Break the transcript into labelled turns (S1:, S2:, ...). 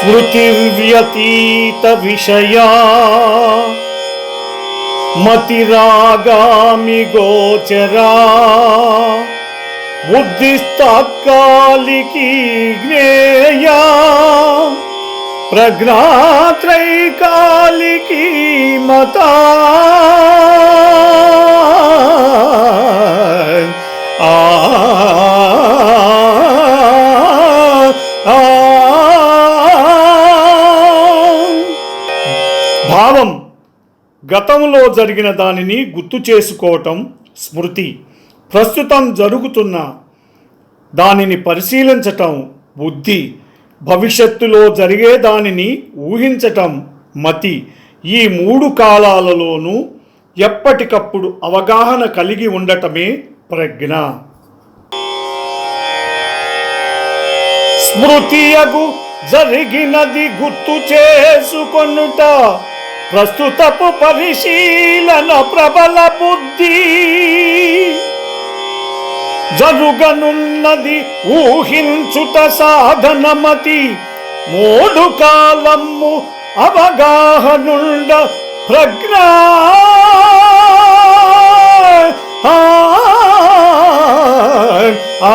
S1: स्मृतिर्व्यतीतविषया मतिरागामि गोचरा बुद्धिस्तात्कालिकी ज्ञेया प्रज्ञात्रैकालिकी मता భావం గతంలో జరిగిన దానిని గుర్తు చేసుకోవటం స్మృతి. ప్రస్తుతం జరుగుతున్న దానిని పరిశీలించటం బుద్ధి. భవిష్యత్తులో జరిగే దానిని ఊహించటం మతి. ఈ మూడు కాలాలలోనూ ఎప్పటికప్పుడు అవగాహన కలిగి ఉండటమే ప్రజ్ఞ. స్మృతియగు జరిగినది గుర్తు చేసుకొనుట. ప్రస్తుతపు పరిశీలన ప్రబల బుద్ధి జరుగనున్నది ఊహించుట సాధనమతి. మూడు కాలము అవగాహనుండ ప్రజ్ఞ. ఆ